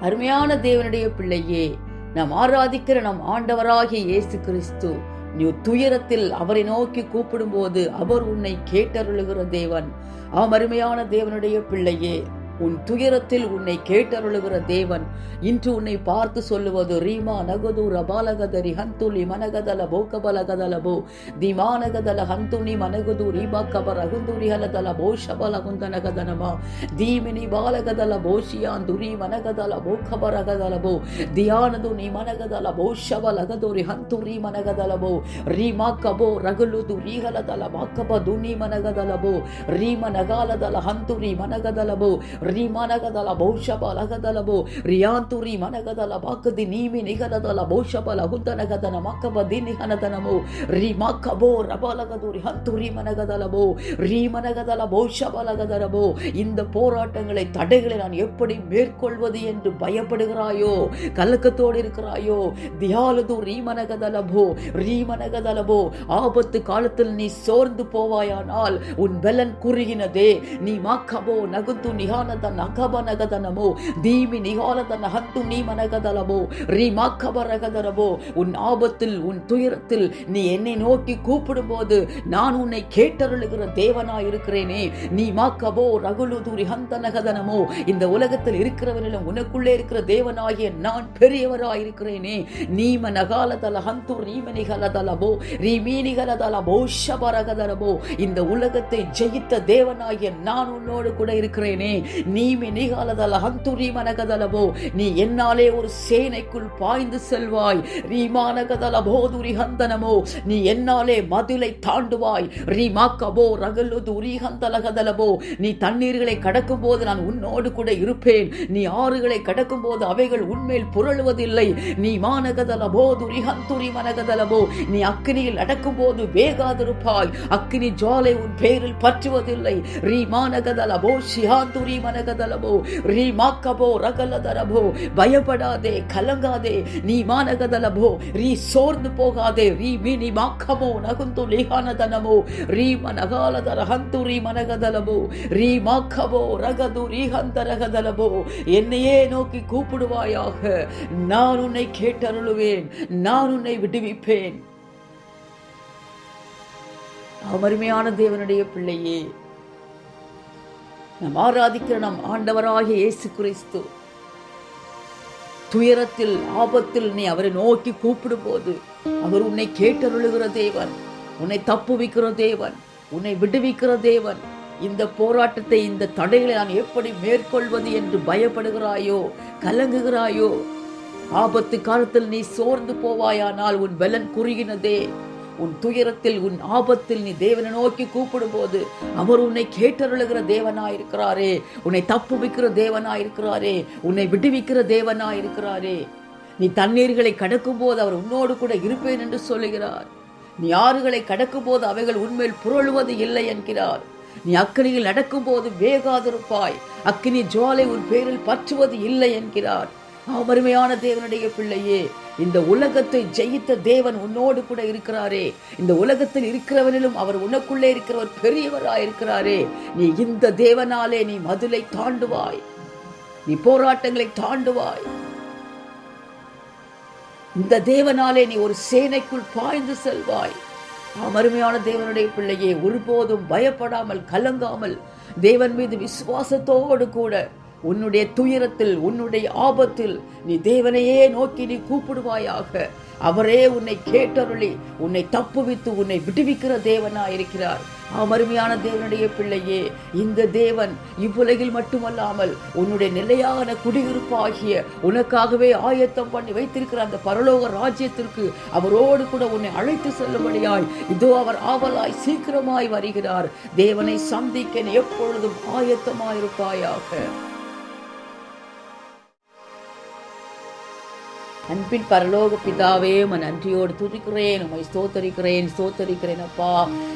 அருமையான தேவனுடைய பிள்ளையே நாம் ஆராதிக்கிற நம் ஆண்டவராகிய இயேசு கிறிஸ்து நீ துயரத்தில் அவரை நோக்கி கூப்பிடும்போது அவர் உன்னை கேட்டருளுகிற தேவன். ஆம் அருமையான தேவனுடைய பிள்ளையே உன் துயரத்தில் உன்னை கேட்டருளுகிற தேவன். இன்று உன்னை பார்த்து சொல்லுவது ரீமா நகது ரபாலகதரி ஹந்துலி மனகதல போக்கபலகதலபோ திமானகதல ஹந்துனி மனகுது ரீபா கபர் அகுந்துரி ஹலதல போஷபல குந்தனகதனமா தீமினி பாலகதல போஷியான் துரி மனகதல போக்கபரகதலபோ தியானது நீ மனகதல போஷபலகதுரி ஹந்துரி மனகதலபோ ரீமா கபோ ரகுலு துரி ஹலதல மாக்கப துனி மனகதலபோ ரீம நகாலதல ஹந்துரி மனகதலபோ ರೀ ಮನಗದಲ ಬಹುಶಬ ಲಗದಲಬೋ ರಿಯಾಂತುರಿ ಮನಗದಲ ಬಾಕದಿ ನೀಮಿ ನಿಗದಲ ಬಹುಶಬ ಲಗುದನಗದನ ಮಕ್ಕಬ ದಿನಿಹನದನಮೋ ರೀ ಮಾಕಬೋ ರಬಲಗದುರಿ ಹಂತುರಿ ಮನಗದಲಬೋ ರೀ ಮನಗದಲ ಬಹುಶಬ லகதரபோ இந்த போராட்டங்களை தடைகளை நான் எப்படி மேற்கொள்வது என்று பயப்படுகிறாயோ கலக்கத்தோடு இருக்கிறாயோ தியாலது ரீமனகதலபோ ரீமனகதலபோ ஆபத்து காலத்தில் நீ சோர்ந்து போவாயானால் உன் பலன் குறுகினதே நீ மாக்கபோ நகுத்து நிகானத நகப நகதனமோ தீமி நிகாலதன ஹத்து நீ மனகதலமோ ரீ மாக்கப உன் ஆபத்தில் உன் துயரத்தில் நீ என்னை நோக்கி கூப்பிடும் போது நான் உன்னை கேட்டருளுகிற தேவனாய் இருக்கிறேனே நீ மாக்கபோ ஹந்த ஹந்தனகதனமோ இந்த உலகத்தில் இருக்கிறவனிலும் உனக்குள்ளே இருக்கிற தேவனாகிய நான் பெரியவராய் இருக்கிறேனே நீம நகாலதல ஹந்து ரீமனிகலதலபோ ரீமீனிகலதலபோ ஷபரகதலபோ இந்த உலகத்தை ஜெயித்த தேவனாகிய நான் உன்னோடு கூட இருக்கிறேனே நீமி மினிகாலதல ஹந்துரி மனகதலவோ நீ என்னாலே ஒரு சேனைக்குள் பாய்ந்து செல்வாய். ரீமானகதல போதுரி ஹந்தனமோ. நீ என்னாலே மதுளை தாண்டுவாய். ரீமாக்கபோ ரகலுது உரிஹந்தலகதலபோ நீ தண்ணீர்களை கடக்கும் போது நான் உன்னோடு கூட இருப்பேன். நீ ஆறுகளை கடக்கும் போது அவைகள் உன்மேல் புரளுவதில்லை. நீ மானகதல போதுரி ஹந்துரி மனகதலபோ. நீ அக்னியில் அடக்கும் போது வேகாதிருப்பாய். அக்னி ஜாலை உன் பேரில் பற்றுவதில்லை. ரீமானகதல போ போ மன மனகதலபோ. ரீமாக்கபோ ரகலதரபோ. பயப்படாதே கலங்காதே நீ மானகதலபோ. ரீ சோர்ந்து போகாதே ரீ மினி மாக்கமோ நகுந்து லிஹானதனமோ. ரீ மனகாலதர ஹந்து ரீ மனகதலபோ. ரீ மாக்கபோ ரகது ரீ ஹந்தரகதலபோ. என்னையே நோக்கி கூப்பிடுவாயாக. நான் உன்னை கேட்டருளுவேன் நான் உன்னை விடுவிப்பேன். அமருமையான தேவனுடைய பிள்ளையே நாம் ஆராதிக்கிற நம் ஆண்டவராகிய இயேசு கிறிஸ்து. துயரத்தில் ஆபத்தில் நீ அவரை நோக்கி கூப்பிடும்போது அவர் உன்னை கேட்டருளுகிற தேவன் உன்னை தப்புவிக்கிற தேவன் உன்னை விடுவிக்கிற தேவன் இந்த போராட்டத்தை இந்த தடைகளை நான் எப்படி மேற்கொள்வது என்று பயப்படுகிறாயோ கலங்குகிறாயோ ஆபத்து காலத்தில் நீ சோர்ந்து போவாயானால் உன் பலன் குறுகினதே. உன் துயரத்தில் உன் ஆபத்தில் நீ தேவனை நோக்கி கூப்பிடும்போது அவர் உன்னை கேட்டருளுகிற தேவனாயிருக்கிறாரே. உன்னை தப்புவிக்கிற தேவனாயிருக்கிறாரே. உன்னை விடுவிக்கிற தேவனாயிருக்கிறாரே. நீ தண்ணீர்களை கடக்கும் போது அவர் உன்னோடு கூட இருப்பேன் என்று சொல்லுகிறார். நீ ஆறுகளை கடக்கும் போது அவைகள் உண்மையில் புரளுவது இல்லை என்கிறார். நீ அக்கனியில் நடக்கும் போது வேகாதிருப்பாய். அக்கினி ஜுவாலை உன் பேரில் பற்றுவது இல்லை என்கிறார். அருமையான தேவனுடைய பிள்ளையே இந்த உலகத்தை ஜெயித்த தேவன் உன்னோடு கூட இருக்கிறாரே. இந்த உலகத்தில் இருக்கிறவனிலும் அவர் உனக்குள்ளே இருக்கிறவர் பெரியவராய் இருக்கிறாரே நீ இந்த தேவனாலே நீ மதுளை தாண்டுவாய். நீ போராட்டங்களை தாண்டுவாய். இந்த தேவனாலே நீ ஒரு சேனைக்குள் பாய்ந்து செல்வாய். அருமையான தேவனுடைய பிள்ளையே ஒருபோதும் பயப்படாமல் கலங்காமல் தேவன் மீது விசுவாசத்தோடு கூட உன்னுடைய துயரத்தில் உன்னுடைய ஆபத்தில் நீ தேவனையே நோக்கி நீ கூப்பிடுவாயாக. அவரே உன்னை கேட்டருளி உன்னை தப்புவித்து உன்னை விடுவிக்கிற தேவனா இருக்கிறார் அருமையான தேவனுடைய பிள்ளையே இந்த தேவன் இவ்வுலகில் மட்டுமல்லாமல் உன்னுடைய நிலையான குடியிருப்பாகிய உனக்காகவே ஆயத்தம் பண்ணி வைத்திருக்கிற அந்த பரலோக ராஜ்யத்திற்கு அவரோடு கூட உன்னை அழைத்து செல்லும்படியாய் இதோ அவர் ஆவலாய் சீக்கிரமாய் வருகிறார். தேவனை சந்திக்க நீ எப்பொழுதும் ஆயத்தமாயிருப்பாயாக. அன்பின் பரலோக பிதாவே உன் நன்றியோடு துதிக்கிறேன் உம்மை ஸ்தோத்தரிக்கிறேன் ஸ்தோத்தரிக்கிறேன் அப்பா.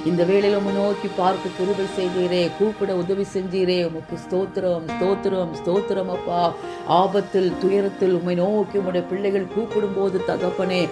இந்த வேலையில் உம்மை நோக்கி பார்க்க கிருபை செய்தீரே கூப்பிட உதவி செஞ்சீரே உமக்கு ஸ்தோத்திரம் ஸ்தோத்திரம் ஸ்தோத்திரம் அப்பா. ஆபத்தில் துயரத்தில் உம்மை நோக்கி உம்முடைய பிள்ளைகள் கூப்பிடும் போது தகப்பனே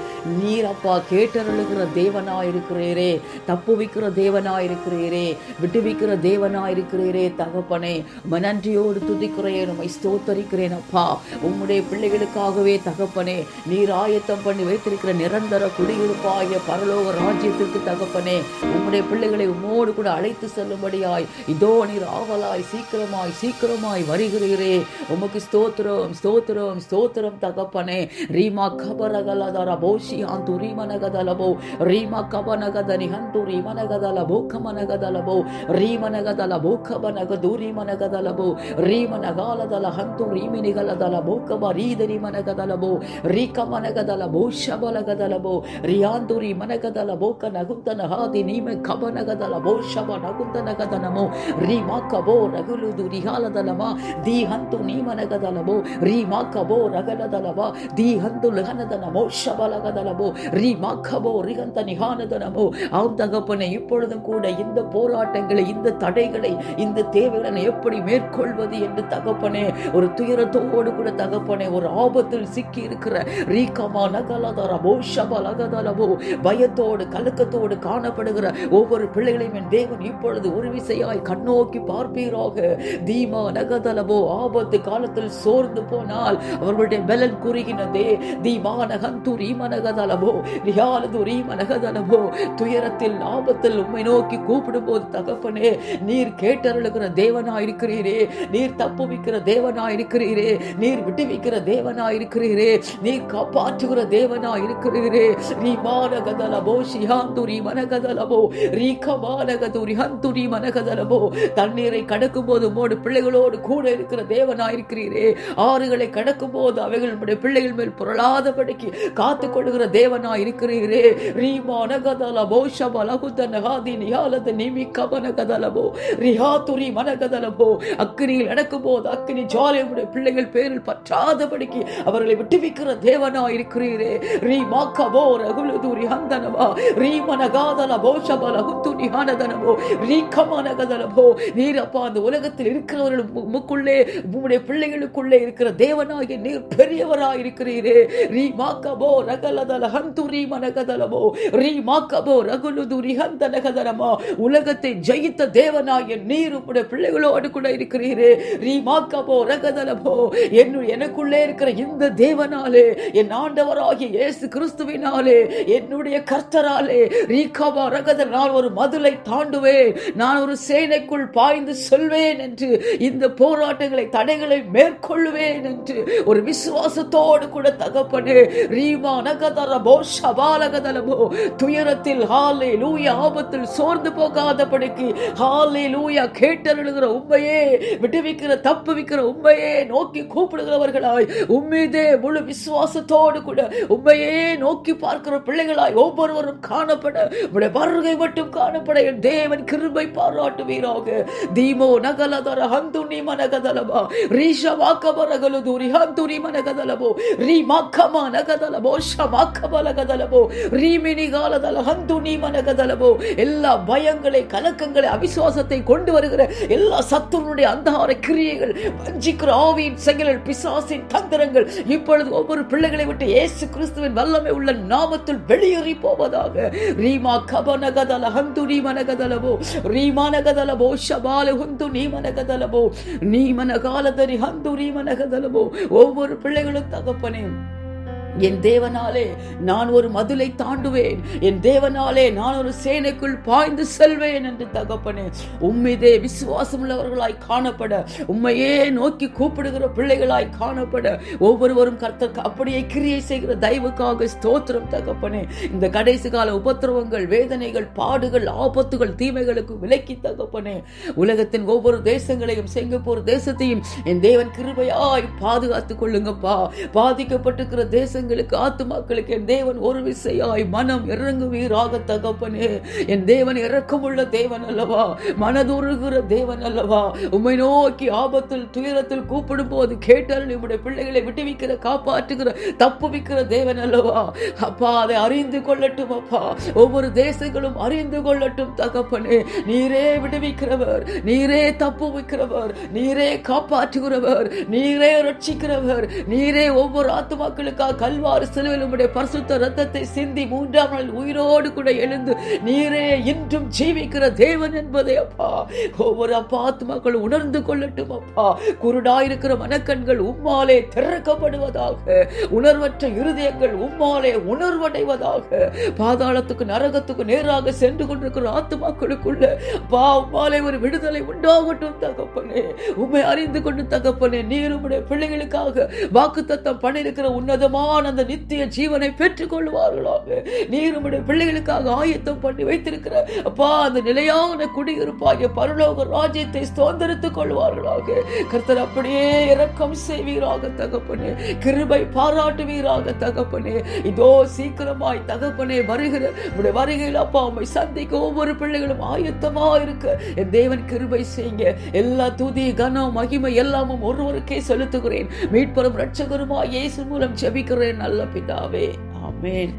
நீர் அப்பா கேட்டருளுகிற தேவனா இருக்கிறீரே தப்புவிக்கிற தேவனா இருக்கிறீரே விட்டுவிக்கிற தேவனா இருக்கிறீரே தகப்பனே உம நன்றியோடு துதிக்கிறேன் உண்மை ஸ்தோத்தரிக்கிறேன் அப்பா. உம்முடைய பிள்ளைகளுக்காகவே தகப்பனே நீர் ஆயத்தம் பண்ணி வைத்திருக்கிற நிரந்தர குடியிருப்பாய பரலோக ராஜ்யத்திற்கு தகப்பனே உம்முடைய பிள்ளைகளை உம்மோடு கூட அழைத்து செல்லும்படியாய் இதோ நீர் ஆவலாய் சீக்கிரமாய் சீக்கிரமாய் வருகிறீரே. உமக்கு ஸ்தோத்திரம் ஸ்தோத்திரம் ஸ்தோத்திரம் தகப்பனே. ரீமா கபரகலதர போஷியாந்து ரீமனகதலபோ ரீமா கபனகத நிகந்து ரீமனகதலபோ கமனகதலபோ. ரீமனகதலபோ கபனகது ரீமனகதலபோ ரீமனகாலதல ஹந்து ரீமினிகலதலபோ கப ரீதரிமனகதலபோ ரீ rika managadalabo shabalagadalabo rianduri managadalabo kanagundana hadi nime kabanagadalabo shabanagundanagadalamo rimakabo raguludu rihaladalama dihantu nimanagadalambo rimakabo ragadadalaba dihantu lihanadalamo shabalagadalabo rimakabo ரிகந்த நிகானதனமோ ஆம் தகப்பனை இப்பொழுதும் கூட இந்த போராட்டங்களை இந்த தடைகளை இந்த தேவைகளை எப்படி மேற்கொள்வது என்று தகப்பனே ஒரு துயரத்தோடு கூட தகப்பனே ஒரு ஆபத்தில் சிக்கி இருக்கிற ரீகமா நகலதரபோ ஷபலகதலபோ பயத்தோடு கலக்கத்தோடு காணப்படுகிற ஒவ்வொரு பிள்ளைகளையும் என் தேவன் இப்பொழுது ஒரு விசையாய் கண்ணோக்கி பார்ப்பீராக. தீமா நகதலபோ ஆபத்து காலத்தில் சோர்ந்து போனால் அவர்களுடைய பலன் குறுகினதே. தீமா நகந்து ரீமனகதலபோ ரியாலது ரீமனகதலபோ. துயரத்தில் ஆபத்தில் உண்மை நோக்கி கூப்பிடும் போது தகப்பனே நீர் கேட்டருளுகிற தேவனா இருக்கிறீரே நீர் தப்புவிக்கிற தேவனா இருக்கிறீரே நீர் விட்டுவிக்கிற தேவனா இருக்கிறீரே நீ காப்பாற்றுகிற தேவனா இருக்கிறீரே. ரீமானகதலபோ ஷிஹாந்துரி மனகதலபோ ரீகமானகதுரி ஹந்துரி மனகதலபோ. தண்ணீரை கடக்கும் போது உம்மோடு பிள்ளைகளோடு கூட இருக்கிற தேவனா இருக்கிறீரே. ஆறுகளை கடக்கும் போது அவைகள் பிள்ளைகள் மேல் புரளாதபடிக்கு காத்து கொள்கிற தேவனா இருக்கிறீரே. ரீமானகதலபோ ஷபலகுத நகாதி நிகாலத நிமி கபனகதலபோ ரிஹாதுரி மனகதலபோ. அக்கினியில் நடக்கும் போது அக்கினி ஜாலை உடைய பிள்ளைகள் பேரில் பற்றாதபடிக்கு அவர்களை விட்டுவிக்கிற தேவனா இருக்கிறீரே. ரீ மாக்கபோ ரகுலுதுரி ஹந்தனவா. ரீ மனகாதல போஷபல ஹுத்து நிஹானதனவோ ரீ கமனகதலபோ நீர் அப்பா அந்த உலகத்தில் இருக்கிறவர்கள் உமக்குள்ளே உம்முடைய பிள்ளைகளுக்குள்ளே இருக்கிற தேவனாகிய நீர் பெரியவராய் இருக்கிறீரே. ரீ மாக்கபோ ரகலதல ஹந்து ரீ மனகதலபோ ரீ மாக்கபோ ரகுலுதுரி ஹந்தனகதனமா. உலகத்தை ஜெயித்த தேவனாகிய நீர் உம்முடைய பிள்ளைகளோடு கூட இருக்கிறீரே. ரீ மாக்கபோ ரகதலபோ என்னு எனக்குள்ளே இருக்கிற இந்த தேவனாலே என் ஆண்டவராகிய இயேசு கிறிஸ்துவினாலே என்னுடைய கர்த்தராலே ரீகாபா ரகதல் நான் ஒரு மதுளை தாண்டுவேன். நான் ஒரு சேனைக்குள் பாய்ந்து சொல்வேன் என்று இந்த போராட்டங்களை தடைகளை மேற்கொள்வேன் என்று ஒரு விசுவாசத்தோடு கூட தகப்பனே ரீமா நகதரபோ ஷபாலகதலபோ துயரத்தில் ஹாலே லூயா ஆபத்தில் சோர்ந்து போகாதபடிக்கு ஹாலே லூயா கேட்டருளுகிற உண்மையே விடுவிக்கிற தப்புவிக்கிற உண்மையே நோக்கி கூப்பிடுகிறவர்களாய் உண்மைதே முழு விசுவாச விசுவாசத்தோடு கூட உண்மையே நோக்கி பார்க்கிற பிள்ளைகளாய் ஒவ்வொருவரும் காணப்பட உடைய வருகை மட்டும் காணப்பட என் தேவன் கிருபை பாராட்டுவீராக. தீமோ நகலதர ஹந்துனி மனகதலபா ரீஷ வாக்கபரகலு தூரி ஹந்துனி மனகதலபோ ரீ மாக்கமா நகதலபோ ஷமாக்கபலகதலபோ ரீமினி காலதல ஹந்துனி மனகதலபோ. எல்லா பயங்களை கலக்கங்களை அவிசுவாசத்தை கொண்டு வருகிற எல்லா சத்துனுடைய அந்தகார கிரியைகள் வஞ்சிக்கிற ஆவியின் செயல்கள் பிசாசின் தந்திரங்கள் இப்பொழுது ஒவ்வொரு பிள்ளைகளை விட்டு இயேசு கிறிஸ்துவின் வல்லமை உள்ள நாமத்தில் வெளியேறி போவதாக. ரீமா கபனகதல ஹந்து நீமனகதலபோ ரீமானகதலபோ ஷபால ஹுந்து நீமனகதலபோ நீமனகாலதரி ஹந்து நீமனகதலபோ ஒவ்வொரு பிள்ளைகளும் தகப்பனே என் தேவனாலே நான் ஒரு மதுளை தாண்டுவேன். என் தேவனாலே நான் ஒரு சேனைக்குள் பாய்ந்து செல்வேன் என்று தகப்பனே உண்மைதே விசுவாசம் உள்ளவர்களாய் காணப்பட உம்மையே நோக்கி கூப்பிடுகிற பிள்ளைகளாய் காணப்பட ஒவ்வொருவரும் கர்த்தருக்கு அப்படியே கிரியை செய்கிற தயவுக்காக ஸ்தோத்திரம் தகப்பனே. இந்த கடைசி கால உபத்திரவங்கள் வேதனைகள் பாடுகள் ஆபத்துகள் தீமைகளுக்கு விலக்கி தகப்பனே. உலகத்தின் ஒவ்வொரு தேசங்களையும் சிங்கப்பூர் தேசத்தையும் என் தேவன் கிருபையாய் பாதுகாத்துக் கொள்ளுங்கப்பா. பாதிக்கப்பட்டிருக்கிற தேச தேசங்களுக்கு ஆத்துமாக்களுக்கு என் தேவன் ஒரு விசையாய் மனம் இறங்குவீராக தகப்பனே. என் தேவன் இறக்கமுள்ள தேவன் அல்லவா? மனதுருகிற தேவன் அல்லவா? உம்மை நோக்கி ஆபத்தில் துயரத்தில் கூப்பிடும் போது கேட்டால் நம்முடைய பிள்ளைகளை விட்டுவிக்கிற காப்பாற்றுகிற தப்புவிக்கிற தேவன் அல்லவா? அப்பா அதை அறிந்து கொள்ளட்டும் அப்பா. ஒவ்வொரு தேசங்களும் அறிந்து கொள்ளட்டும் தகப்பனே. நீரே விடுவிக்கிறவர் நீரே தப்புவிக்கிறவர் நீரே காப்பாற்றுகிறவர் நீரே ரட்சிக்கிறவர் நீரே ஒவ்வொரு ஆத்துமாக்களுக்காக கல்வாறு சிலுவில் உம்முடைய பரிசுத்த ரத்தத்தை சிந்தி மூன்றாம் நாள் உயிரோடு கூட எழுந்து நீரே இன்றும் ஜீவிக்கிற தேவன் என்பதை அப்பா. ஒவ்வொரு அப்பா ஆத்மாக்கள் உணர்ந்து கொள்ளட்டும் அப்பா. குருடாயிருக்கிற மனக்கண்கள் உம்மாலே திறக்கப்படுவதாக உணர்வற்ற இருதயங்கள் உம்மாலே உணர்வடைவதாக பாதாளத்துக்கு நரகத்துக்கு நேராக சென்று கொண்டிருக்கிற ஆத்மாக்களுக்குள்ள பா உம்மாலே ஒரு விடுதலை உண்டாகட்டும் தகப்பனே. உண்மை அறிந்து கொண்டு தகப்பனே நீர் உம்முடைய பிள்ளைகளுக்காக வாக்கு தத்தம் பண்ணிருக்கிற உன்னதமான அந்த நித்திய ஜீவனை பெற்றுக் கொள்வார்களாக நீர் உடைய பிள்ளைகளுக்காக ஆயத்தம் பண்ணி வைத்திருக்கிற. அப்பா அந்த நிலையான குடியிருப்பாகிய பரலோக ராஜ்யத்தை சுதந்திரத்துக் கொள்வார்களாக. கர்த்தர் அப்படியே இரக்கம் செய்வீராக தகப்பனே. கிருபை பாராட்டுவீராக தகப்பனே. இதோ சீக்கிரமாய் தகப்பனே வருகிற. உடைய வருகையில் அப்பா உண்மை சந்திக்க ஒவ்வொரு பிள்ளைகளும் ஆயத்தமா இருக்க என் தேவன் கிருபை செய்யுங்க. எல்லா துதி கனம் மகிமை எல்லாமும் ஒருவருக்கே செலுத்துகிறேன். மீட்பரும் ரட்சகருமா இயேசு மூலம் ஜெபிக்கிறேன். நல்ல பிதாவே. ஆமேன்.